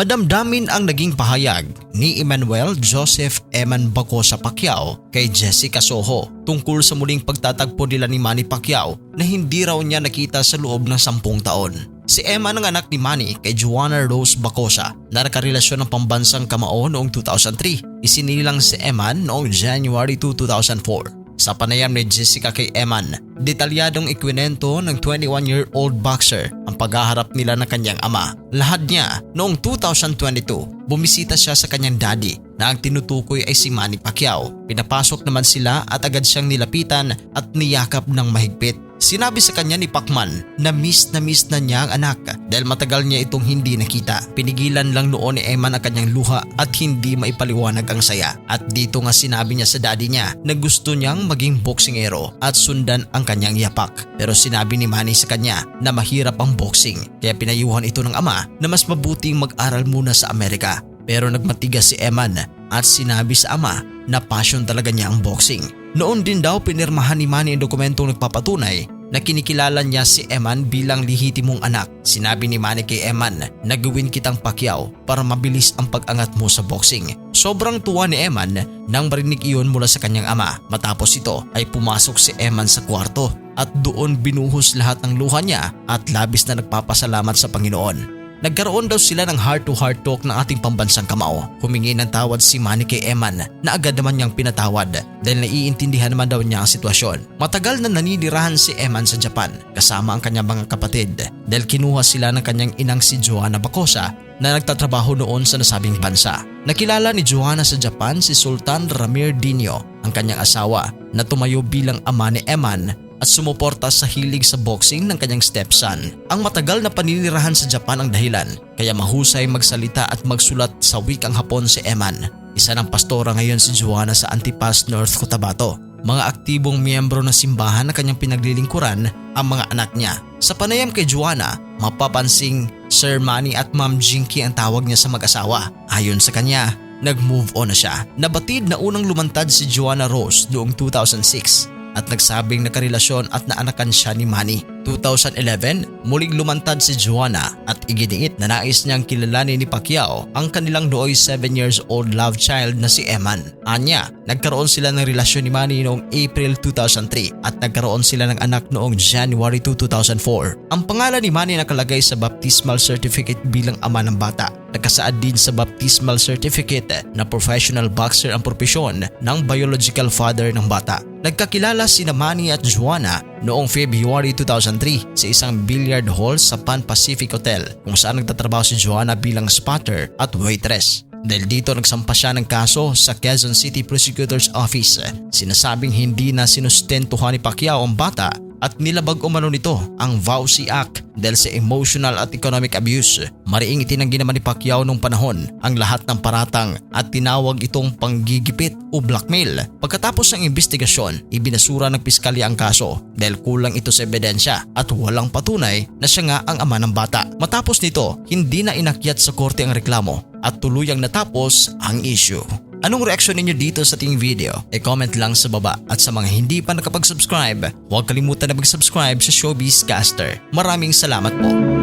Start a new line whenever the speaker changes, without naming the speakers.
Madamdamin ang naging pahayag ni Emmanuel Joseph Eman Bacosa Pacquiao kay Jessica Soho tungkol sa muling pagtatagpo nila ni Manny Pacquiao na hindi raw niya nakita sa loob ng sampung taon. Si Emma ang anak ni Manny kay Joanna Rose Bacosa na nakarelasyon ng pambansang kamao noong 2003. Isinilang si Eman noong January 2, 2004. Sa panayam ni Jessica kay Eman, detalyadong ikwinento ng 21-year-old boxer ang paghaharap nila ng kanyang ama. Lahat niya, noong 2022, bumisita siya sa kanyang daddy na ang tinutukoy ay si Manny Pacquiao. Pinapasok naman sila at agad siyang nilapitan at niyakap ng mahigpit. Sinabi sa kanya ni Pacman na miss na miss na niya ang anak dahil matagal niya itong hindi nakita. Pinigilan lang noon ni Eman ang kanyang luha at hindi maipaliwanag ang saya. At dito nga sinabi niya sa daddy niya na gusto niyang maging boksingero at sundan ang kanyang yapak. Pero sinabi ni Manny sa kanya na mahirap ang boxing kaya pinayuhan ito ng ama na mas mabuting mag-aral muna sa Amerika. Pero nagmatigas si Eman at sinabi sa ama na passion talaga niya ang boxing. Noon din daw pinirmahan ni Manny ang dokumentong nagpapatunay na kinikilala niya si Eman bilang lihitimong anak. Sinabi ni Manny kay Eman na gawin kitang pakyaw para mabilis ang pag-angat mo sa boxing. Sobrang tuwa ni Eman nang marinig iyon mula sa kanyang ama. Matapos ito ay pumasok si Eman sa kwarto at doon binuhos lahat ng luha niya at labis na nagpapasalamat sa Panginoon. Nagkaroon daw sila ng heart-to-heart talk ng ating pambansang kamao. Humingi ng tawad si Manny kay Eman na agad naman niyang pinatawad dahil naiintindihan naman daw niya ang sitwasyon. Matagal na naninirahan si Eman sa Japan kasama ang kanyang mga kapatid dahil kinuha sila ng kanyang inang si Joanna Bacosa na nagtatrabaho noon sa nasabing bansa. Nakilala ni Joanna sa Japan si Sultan Ramir Dino, ang kanyang asawa na tumayo bilang ama ni Eman at sumuporta sa hilig sa boxing ng kanyang stepson. Ang matagal na paninirahan sa Japan ang dahilan kaya mahusay magsalita at magsulat sa wikang Hapon si Eman. Isa ng pastora ngayon si Joanna sa Antipas, North Cotabato. Mga aktibong miyembro ng simbahan na kanyang pinaglilingkuran ang mga anak niya. Sa panayam kay Joanna, mapapansing Sir Manny at Ma'am Jinky ang tawag niya sa mag-asawa. Ayon sa kanya, nag-move on na siya. Nabatid na unang lumantad si Joanna Rose noong 2006 at nagsabing nakarelasyon at naanakan siya ni Manny. 2011, muling lumantad si Joanna at iginiit na nais niyang kilalanin ni Pacquiao ang kanilang nooy 7 years old love child na si Eman. Anya, nagkaroon sila ng relasyon ni Manny noong April 2003 at nagkaroon sila ng anak noong January 2, 2004. Ang pangalan ni Manny nakalagay sa baptismal certificate bilang ama ng bata. Nakasaad din sa baptismal certificate na professional boxer ang propesyon ng biological father ng bata. Nagkakilala si Manny at Joanna noong February 2003 sa isang billiard hall sa Pan Pacific Hotel kung saan nagtatrabaho si Joanna bilang spotter at waitress. Dahil dito nagsampa siya ng kaso sa Quezon City Prosecutor's Office. Sinasabing hindi na sinustentuhan ni Pacquiao ang bata at nilabag umano nito ang Vowsy Act dahil sa emotional at economic abuse. Mariing itinanggi naman ni Pacquiao nung panahon ang lahat ng paratang at tinawag itong panggigipit o blackmail. Pagkatapos ng investigasyon, ibinasura ng piskalya ang kaso dahil kulang ito sa ebidensya at walang patunay na siya nga ang ama ng bata. Matapos nito, hindi na inakyat sa korte ang reklamo at tuluyang natapos ang issue. Anong reaksyon ninyo dito sa ating video? E-comment lang sa baba at sa mga hindi pa nakapag-subscribe, huwag kalimutan na mag-subscribe sa Showbiz Caster. Maraming salamat po.